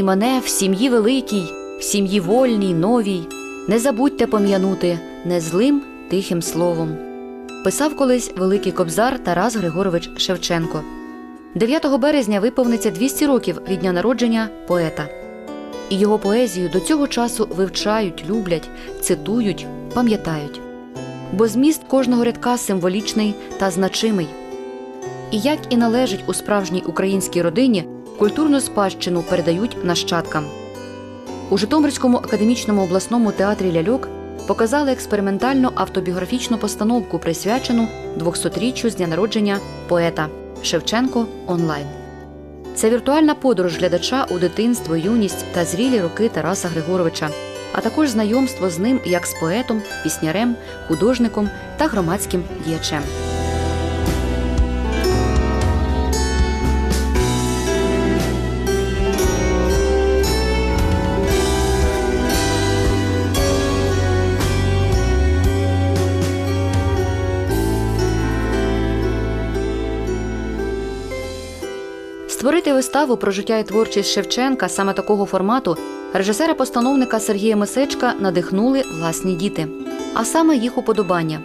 і мене в сім'ї великій, в сім'ї вольній, новій. Не забудьте пом'янути не злим тихим словом. Писав колись великий кобзар Тарас Григорович Шевченко. 9 березня виповниться 200 років від дня народження поета. І його поезію до цього часу вивчають, люблять, цитують, пам'ятають. Бо зміст кожного рядка символічний та значимий. І як і належить у справжній українській родині, культурну спадщину передають нащадкам. У Житомирському академічному обласному театрі ляльок показали експериментальну автобіографічну постановку, присвячену 200-річчю з дня народження поета Шевченко онлайн. Це віртуальна подорож глядача у дитинство, юність та зрілі роки Тараса Григоровича, а також знайомство з ним як з поетом, піснярем, художником та громадським діячем. Створити виставу про життя і творчість Шевченка саме такого формату режисера-постановника Сергія Мисечка надихнули власні діти, а саме їх уподобання.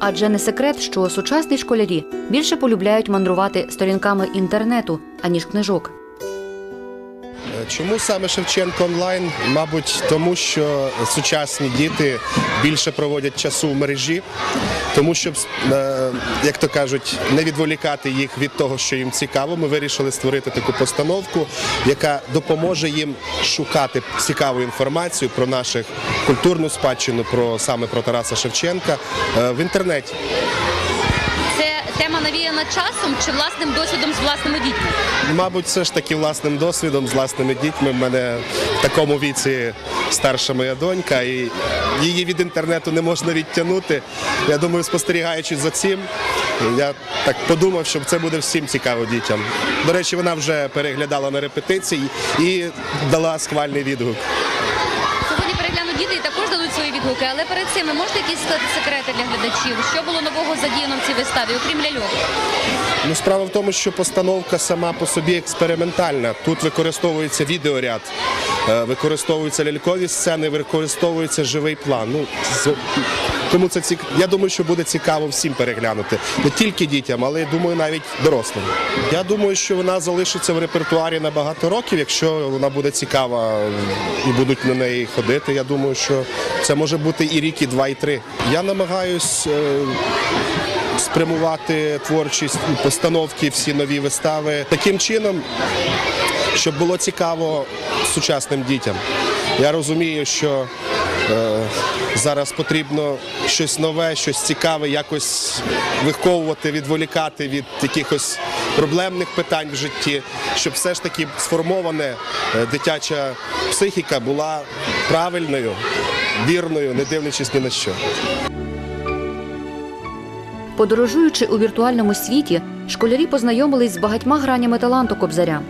Адже не секрет, що сучасні школярі більше полюбляють мандрувати сторінками інтернету, аніж книжок. Чому саме Шевченко онлайн? Мабуть, тому що сучасні діти більше проводять часу в мережі, тому щоб, е, як то кажуть, не відволікати їх від того, що їм цікаво. Ми вирішили створити таку постановку, яка допоможе їм шукати цікаву інформацію про нашу культурну спадщину, про саме про Тараса Шевченка е, в інтернеті. Тема навіяна часом чи власним досвідом з власними дітьми? Мабуть, все ж таки власним досвідом, з власними дітьми. В мене в такому віці старша моя донька, і її від інтернету не можна відтягнути. Я думаю, спостерігаючи за цим, я так подумав, що це буде всім цікаво дітям. До речі, вона вже переглядала на репетиції і дала схвальний відгук. Сьогодні переглянуть діти і також дадуть свої відгуки, але перед цим ви можете якісь сказати секрети для глядачів? Що було нового задіяно в цій виставі, окрім ляльок? Ну, справа в тому, що постановка сама по собі експериментальна. Тут використовується відеоряд, е, використовуються лялькові сцени, використовується живий план. Ну, тому це цік... Я думаю, що буде цікаво всім переглянути. Не тільки дітям, але я думаю, навіть дорослим. Я думаю, що вона залишиться в репертуарі на багато років, якщо вона буде цікава і будуть на неї ходити. Я думаю, що це може бути і рік, і два, і три. Я намагаюсь. е, спрямувати творчість постановки, всі нові вистави таким чином, щоб було цікаво сучасним дітям. Я розумію, що е, зараз потрібно щось нове, щось цікаве, якось виховувати, відволікати від якихось проблемних питань в житті, щоб все ж таки сформована е, дитяча психіка була правильною, вірною, не дивлячись ні на що. Подорожуючи у віртуальному світі, школярі познайомились з багатьма гранями таланту кобзаря,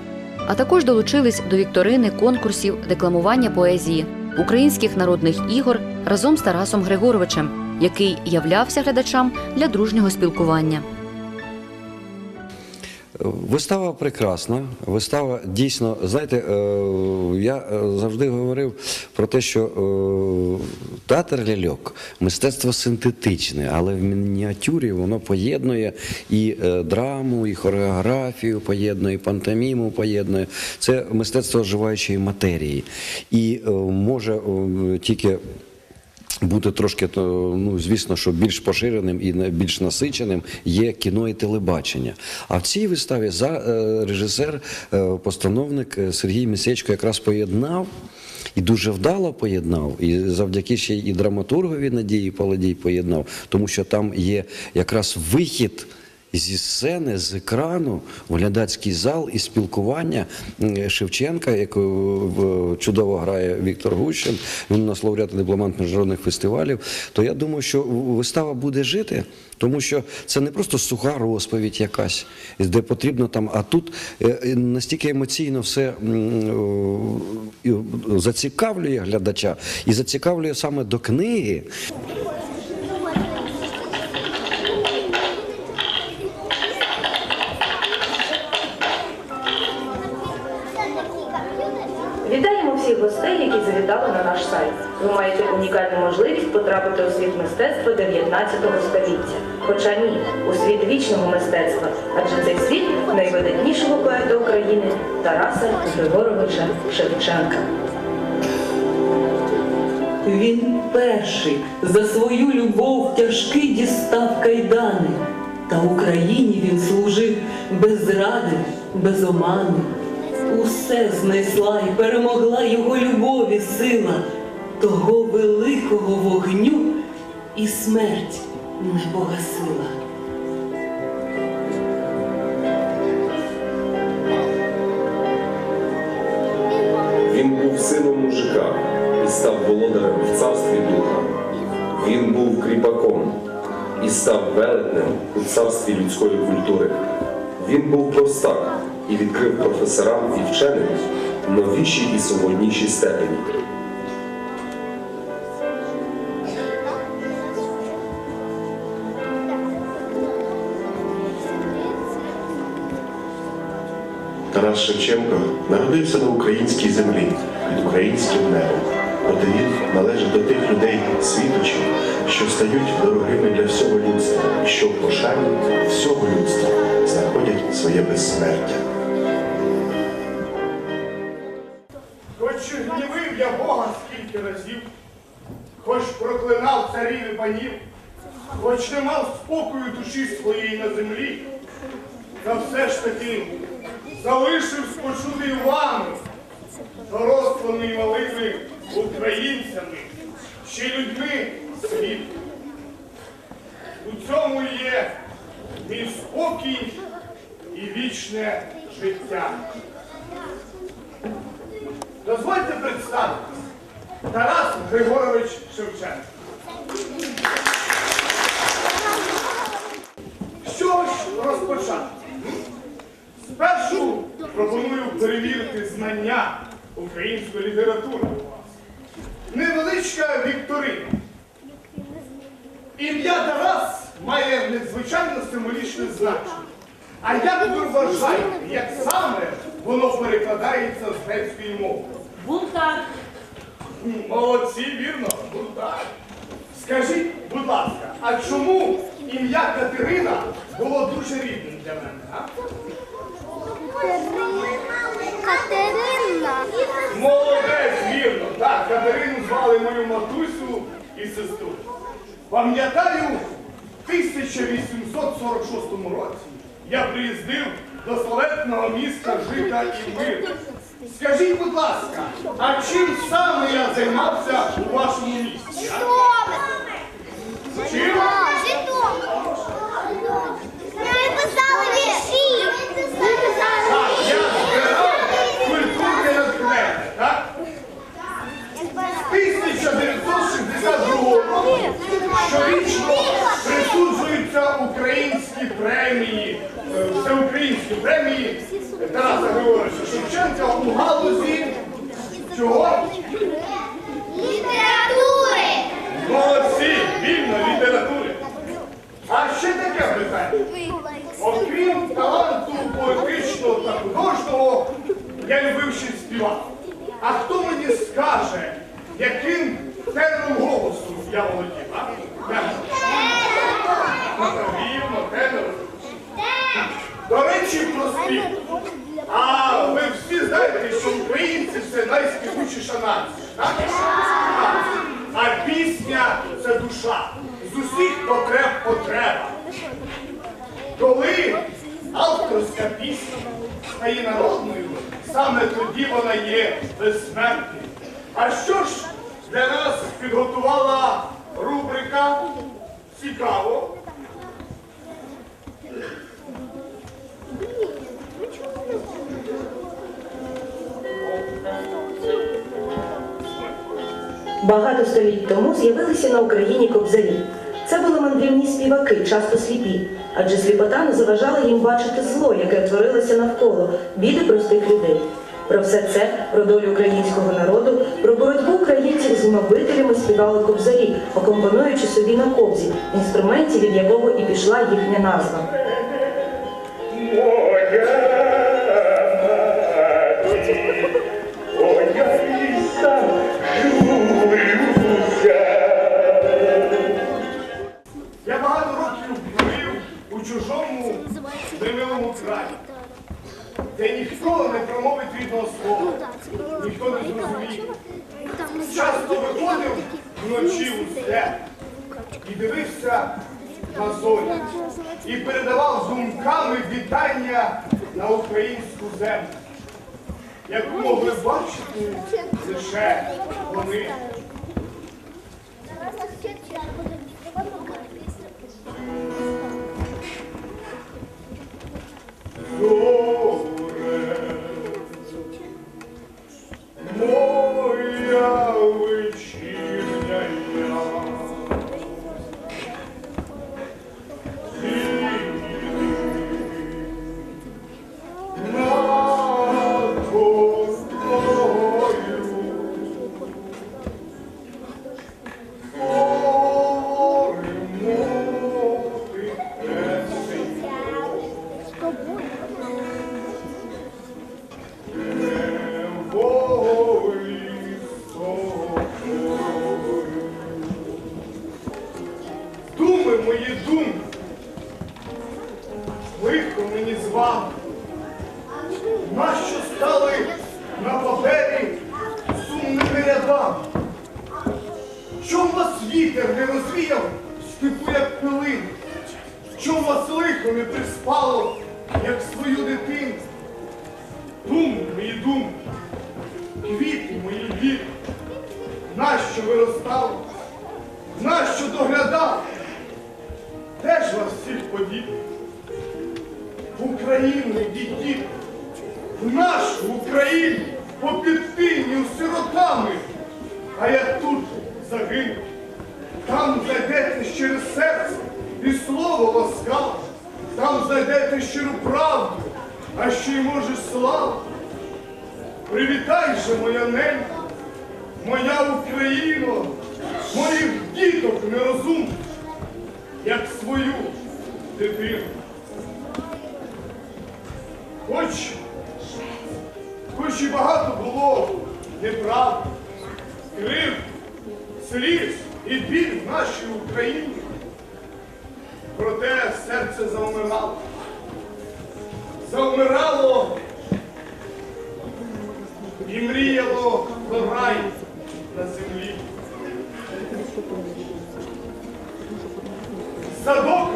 а також долучились до вікторини, конкурсів, декламування поезії, українських народних ігор разом з Тарасом Григоровичем, який являвся глядачам для дружнього спілкування. Вистава прекрасна. Вистава дійсно, знаєте, е, я е, завжди говорив про те, що е, театр ляльок мистецтво синтетичне, але в мініатюрі воно поєднує і драму, і хореографію, поєднує, і пантоміму поєднує. Це мистецтво оживаючої матерії. І може тільки бути трошки, то, ну звісно, що більш поширеним і більш насиченим є кіно і телебачення. А в цій виставі за е, режисер, е, постановник е, Сергій Місечко якраз поєднав. І дуже вдало поєднав, і завдяки ще і драматургові Надії Паладій поєднав, тому що там є якраз вихід зі сцени, з екрану, в глядацький зал і спілкування Шевченка, якого чудово грає Віктор Гущин, він у нас лауреат дипломант міжнародних фестивалів. То я думаю, що вистава буде жити, тому що це не просто суха розповідь якась, де потрібно там. А тут е, е, настільки емоційно все зацікавлює глядача і зацікавлює саме до книги. Світ мистецтва 19 століття. Хоча ні, у світ вічного мистецтва, адже цей світ найвидатнішого поета України Тараса Григоровича Шевченка. Він перший за свою любов тяжкий дістав кайдани, та Україні він служив без зради, без омани. Усе знайшла і перемогла його любові сила, того великого вогню і смерть не погасила. Він був сином мужика і став володарем в царстві духа. Він був кріпаком і став велетнем у царстві людської культури. Він був простак і відкрив професорам і вченим новіші і свободніші степені. Тарас Шевченко народився на українській землі під українським небом. Проте він належить до тих людей світочів, що стають дорогими для всього людства, і що в пошані всього людства знаходять своє безсмертя. Хоч гнівив я Бога скільки разів, хоч проклинав царів і панів, хоч не мав спокою душі своєї на землі, та все ж таки залишив спочутий вами, дорослими малими українцями, ще людьми світу. У цьому є мій спокій і вічне життя. Дозвольте представитись. Тарас Григорович Шевченко. Що ж розпочати? Спершу пропоную перевірити знання української літератури у вас. Невеличка вікторина. Ім'я Тарас має надзвичайно символічне значення. А як ви вважаєте, як саме воно перекладається з грецької мови? Бунтар. Молодці, вірно, бунтар. Скажіть, будь ласка, а чому ім'я Катерина було дуже рідним для мене? А? Катерина. Катерина. Молодець, вірно. Так, Катерину звали мою матусю і сестру. Пам'ятаю, в 1846 році я приїздив до славетного міста Жита і Мир. Скажіть, будь ласка, а чим саме я займався у вашому місті? а? Чим? Ми писали вірші. Так, я збирав культурне натхнення, так? З 1962 року щорічно присуджуються українські премії, е, всеукраїнські премії Тараса Григоровича Шевченка у галузі чого? Літератури. Молодці, вільно літератури. А ще таке питання. Окрім таланту поетичного та художнього, я любив ще співати. А хто мені скаже, яким тенором голосу я володів? А? Як? Вірно, тенором. До речі, про спів. А ви всі знаєте, що українці це найспівучіша нація. А пісня це душа. З усіх потреб потреба. Коли авторська пісня стає народною, саме тоді вона є безсмертною. А що ж для нас підготувала рубрика Цікаво? Багато століть тому з'явилися на Україні кобзарі. Це були мандрівні співаки, часто сліпі, адже сліпота не заважала їм бачити зло, яке творилося навколо, біди простих людей. Про все це, про долю українського народу, про боротьбу українців з гнобителями співали кобзарі, акомпонуючи собі на кобзі, інструменті, від якого і пішла їхня назва. ніхто не зрозумів. Часто виходив вночі усе і дивився на зоні і передавав зумками вітання на українську землю, яку могли бачити лише вони. В Україну діти, в нашу Україну, по підтиню сиротами, а я тут загину. Там зайдете через серце і слово ласкаве, там знайдете щиру правду, а ще й може славу. Привітай же, моя ненька, моя Україно, моїх діток нерозумних, як свою дитину. Хоч, хоч і багато було неправди, крив, сліз і біль в нашій Україні, проте серце завмирало. Завмирало і мріяло про рай на землі. Садок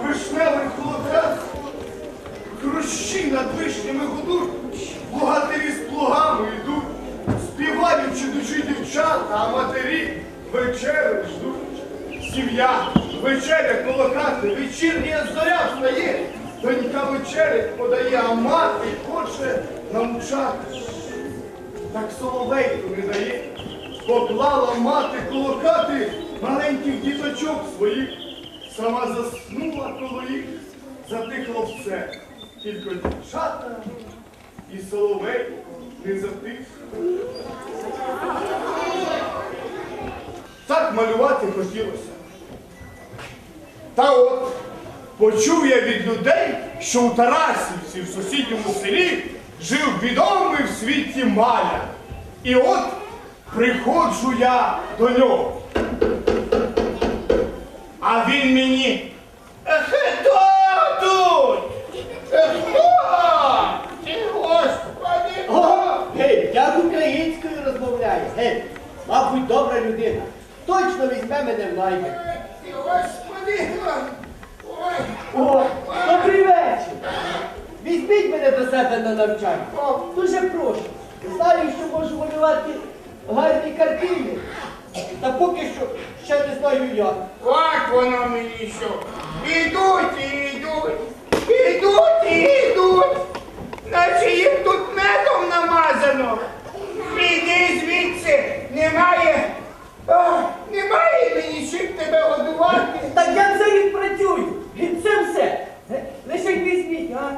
хрущі над вишнями гудуть, богатирі з плугами йдуть, співають чудучі дівчата, а матері вечери ждуть. Сім'я, вечеря коло хати, вечірня зоря встає, донька вечерять подає, а мати хоче навчати. Так соловейку не дає, поклала мати коло хати маленьких діточок своїх, сама заснула коло їх, затихло все, тільки дівчата і соловей не затих. Так малювати хотілося. Та от почув я від людей, що у Тарасівці в сусідньому селі жив відомий в світі маля. І от приходжу я до нього. А він мені. Хто тут? Хто? Господи! О, гей, як українською Гей, мабуть, добра людина. Точно візьме мене в лайки. О, добрий вечір. Візьміть мене до себе на навчання. Дуже прошу. Знаю, що можу малювати гарні картини. Та поки що ще не знаю як. От воно мені що. Ідуть і йдуть, ідуть і йдуть, наче їм тут медом намазано. Іди звідси, немає, о, немає мені чим тебе годувати. Так я це відпрацюю. І це все. Е, Лише візьміть, а?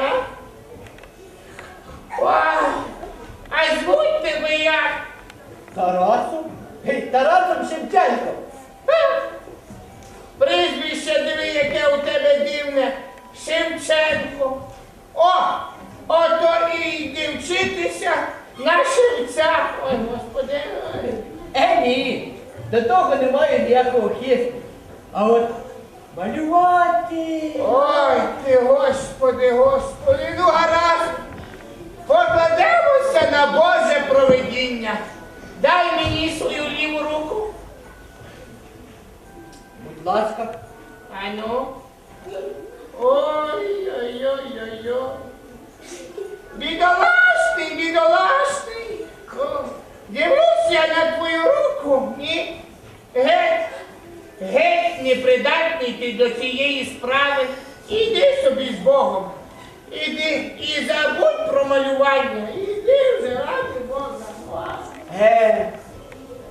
А? О, а звуть тебе як? Тарасом? Гей, Тарасом Шевченко. Прізвище диви, яке у тебе дивне. Шевченко. О, ото і йди вчитися на шевця. Ой, господи. ой. Е, ні, до того немає ніякого хисту. А от малювати. Ой, ти, господи, господи, ну гаразд. Покладемося на Боже провидіння. Дай мені свою ліву руку. Будь ласка. А ну. Ой-ой-ой-ой-ой. Бідолашний, бідолашний. Я на твою руку. Ні. Геть. Геть непридатний ти до цієї справи. Іди собі з Богом. Іди і забудь про малювання. Іди вже, ради Бога. Е,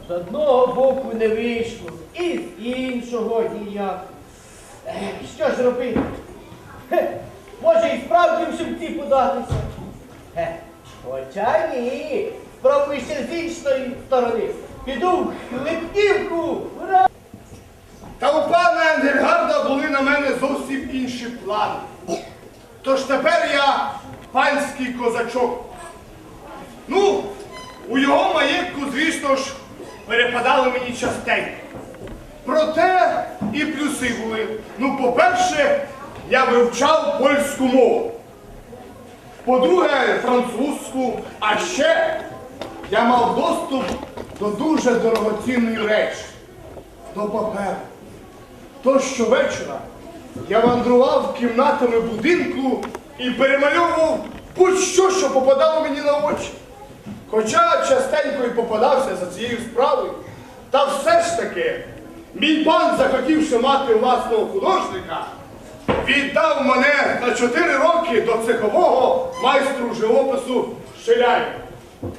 з одного боку не вийшло, і з іншого ніяк. Що ж робити? Може і справді в шибці податися. Е, хоча ні, спробуй ще з іншої сторони. Піду в. Ура! Та у пана Енгельгарда були на мене зовсім інші плани. Тож тепер я панський козачок. Ну, у його маєтку, звісно ж, перепадали мені частенько. Проте і плюси були. Ну, по-перше, я вивчав польську мову. По-друге, французьку, а ще я мав доступ до дуже дорогоцінної речі, до паперу. Тож щовечора я мандрував кімнатами будинку і перемальовував будь-що, що попадало мені на очі. Хоча частенько і попадався за цією справою, та все ж таки, мій пан, захотівши мати власного художника, віддав мене на 4 роки до цехового майстру живопису Шиляєва,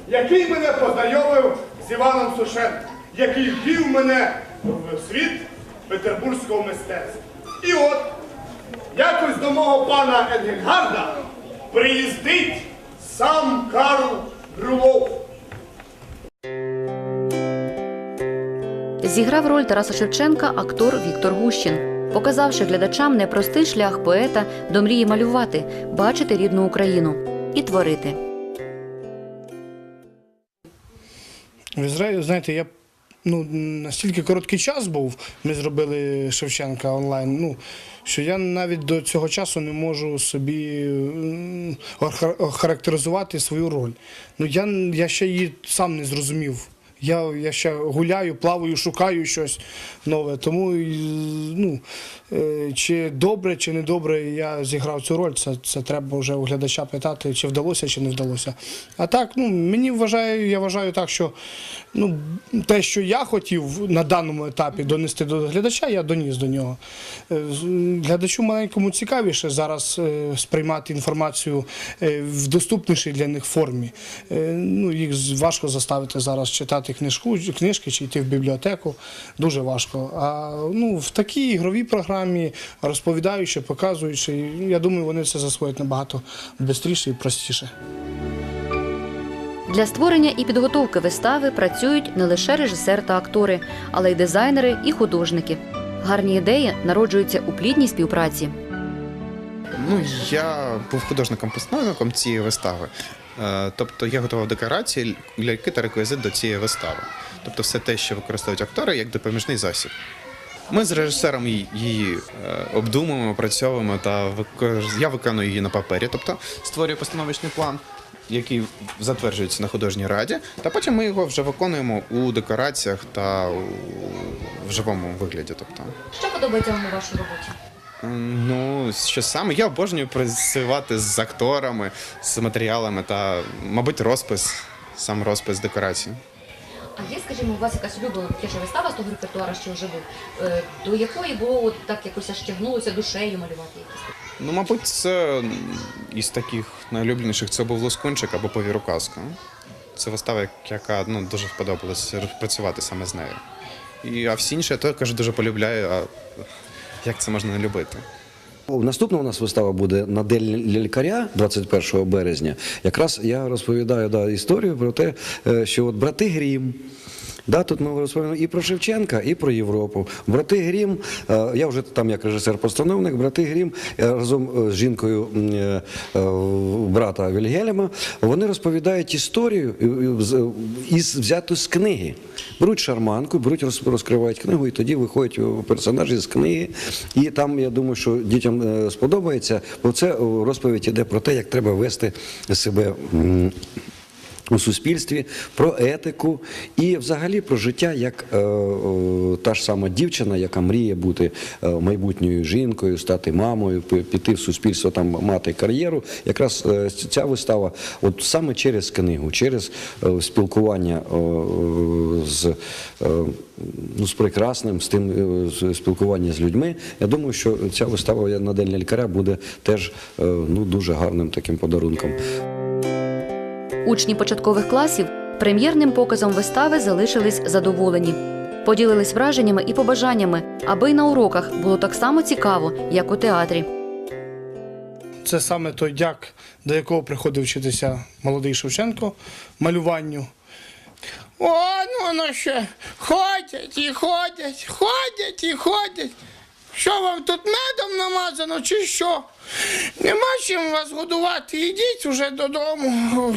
який мене познайомив з Іваном Сушенком, який ввів мене в світ петербурзького мистецтва. І от, якось до мого пана Енгельгарда приїздить сам Карл Брюлов. Зіграв роль Тараса Шевченка актор Віктор Гущин, показавши глядачам непростий шлях поета до мрії малювати, бачити рідну Україну і творити. В Ізраїлі, знаєте, я ну, настільки короткий час був, ми зробили Шевченка онлайн, ну, що я навіть до цього часу не можу собі охарактеризувати свою роль. Ну, я, я ще її сам не зрозумів. Я, я ще гуляю, плаваю, шукаю щось нове. Тому ну, е, чи добре, чи не добре я зіграв цю роль, це, це треба вже у глядача питати, чи вдалося, чи не вдалося. А так, ну, мені вважаю, я вважаю так, що ну, те, що я хотів на даному етапі донести до глядача, я доніс до нього. Е, Глядачу маленькому цікавіше зараз е, сприймати інформацію е, в доступнішій для них формі. Е, Ну, їх важко заставити зараз читати книжку, книжки чи йти в бібліотеку. Дуже важко. А ну, в такій ігровій програмі, розповідаючи, показуючи, я думаю, вони це засвоять набагато швидше і простіше. Для створення і підготовки вистави працюють не лише режисер та актори, але й дизайнери і художники. Гарні ідеї народжуються у плідній співпраці. Ну, я був художником-постановником цієї вистави. Е, Тобто я готував декорації, ляльки та реквізит до цієї вистави. Тобто все те, що використовують актори як допоміжний засіб. Ми з режисером її- е, обдумуємо, опрацьовуємо та я виконую її на папері, тобто створюю постановочний план, який затверджується на художній раді, та потім ми його вже виконуємо у декораціях та в живому вигляді. Тобто. Що подобається вам у вашій роботі? Ну, що саме? Я обожнюю працювати з акторами, з матеріалами та, мабуть, розпис, сам розпис декорацій. А є, скажімо, у вас якась улюблена дитяча вистава з того репертуара, що вже був, е, до якої було от так якось аж тягнулося душею малювати якісь? Ну, мабуть, це із таких найулюбленіших це був Лоскунчик або Повіру казку. Це вистава, яка ну, дуже сподобалась працювати саме з нею. І, а всі інші я також дуже полюбляю, а як це можна не любити? Наступна у нас вистава буде на День лікаря 21 березня. Якраз я розповідаю да, історію про те, е, що от брати Грім. Да, тут ми розповідаємо і про Шевченка, і про Європу. Брати Грім, е, я вже там як режисер-постановник, брати Грім е, разом е, з жінкою брата Вільгельма, вони розповідають історію із взяту з книги. Беруть шарманку, беруть, розкривають книгу, і тоді виходять персонажі з книги. І там, я думаю, що дітям сподобається, бо це розповідь іде про те, як треба вести себе. У суспільстві, про етику і взагалі про життя як е, е, та ж сама дівчина, яка мріє бути е, майбутньою жінкою, стати мамою, пі- піти в суспільство, там мати кар'єру. Якраз е, ця вистава, от саме через книгу, через е, спілкування е, е, з, е, ну, з прекрасним, з тим е, спілкування з людьми. Я думаю, що ця вистава на День лялькаря буде теж е, ну, дуже гарним таким подарунком. Учні початкових класів прем'єрним показом вистави залишились задоволені. Поділились враженнями і побажаннями, аби й на уроках було так само цікаво, як у театрі. Це саме той дяк, до якого приходив вчитися молодий Шевченко малюванню. О, ну воно ще ходять і ходять, ходять і ходять. Що вам тут медом намазано, чи що? Нема чим вас годувати, ідіть уже додому.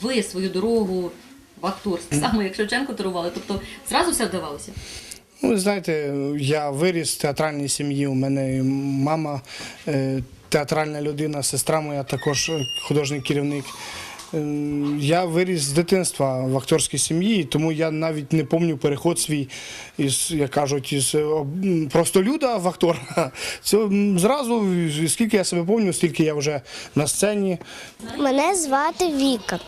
Ви свою дорогу в акторство, саме як Шевченко турували, тобто зразу все вдавалося? Ну, ви знаєте, я виріс в театральній сім'ї. У мене мама е, театральна людина, сестра моя також е, художній керівник. Е, Я виріс з дитинства в акторській сім'ї, тому я навіть не пам'ятаю переход свій із, як кажуть, із е, простолюда в актора. Це зразу, скільки я себе пам'ятаю, стільки я вже на сцені. Мене звати Віка.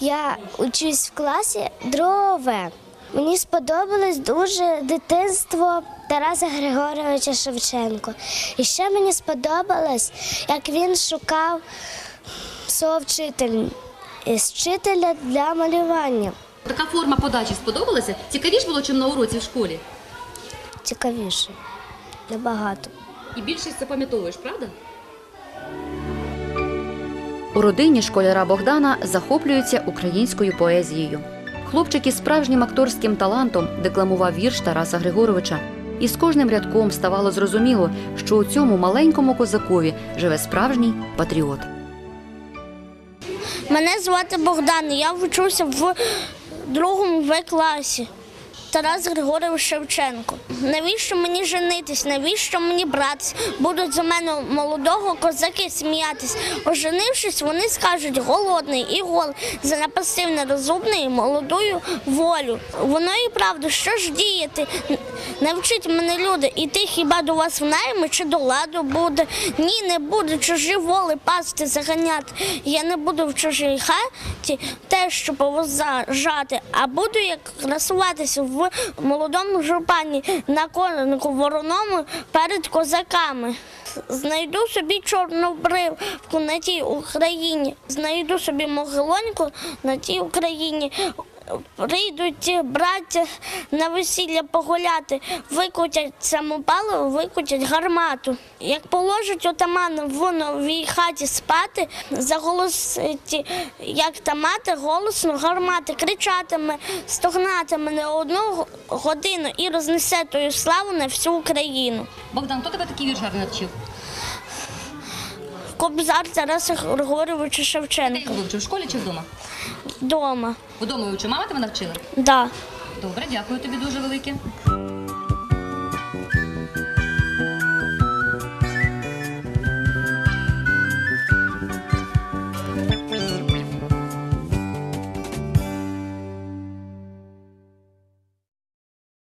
Я учусь в класі дрове. Мені сподобалось дуже дитинство Тараса Григоровича Шевченко. І ще мені сподобалось, як він шукав свого вчителя, вчителя для малювання. Така форма подачі сподобалася? Цікавіше було, чим на уроці в школі? Цікавіше, набагато. І більшість запам'ятовуєш, правда? У родині школяра Богдана захоплюються українською поезією. Хлопчик із справжнім акторським талантом декламував вірш Тараса Григоровича. І з кожним рядком ставало зрозуміло, що у цьому маленькому козакові живе справжній патріот. Мене звати Богдан, я вчуся в другому В класі. Тарас Григорович Шевченко. Навіщо мені женитись? Навіщо мені братись? Будуть за мене молодого козаки сміятись. Оженившись, вони скажуть голодний і гол за напасивне розумний молодою волю. Воно і правда, що ж діяти? Навчіть мене люди, іти хіба до вас в найми чи до ладу буде? Ні, не буду чужі воли пасти, заганяти. Я не буду в чужій хаті те, що повозажати, а буду як красуватися в молодому жупані на конику вороному перед козаками. Знайду собі чорну бривку на тій Україні, знайду собі могилоньку на тій Україні. Прийдуть браття на весілля погуляти, викрутять самопалу, викрутять гармату. Як положить отаман в новій хаті спати, заголосить, як та мати, голосно гармати, кричатиме, стогнатиме не одну годину і рознесе тою славу на всю Україну. Богдан, хто тебе такий вірш гарний навчив? Кобзар Тараса Григоровича Ти Шевченка. його вивчив в школі чи вдома? Дома. Вдома вивчив. Мама тебе навчила? Да. Добре, дякую тобі дуже велике.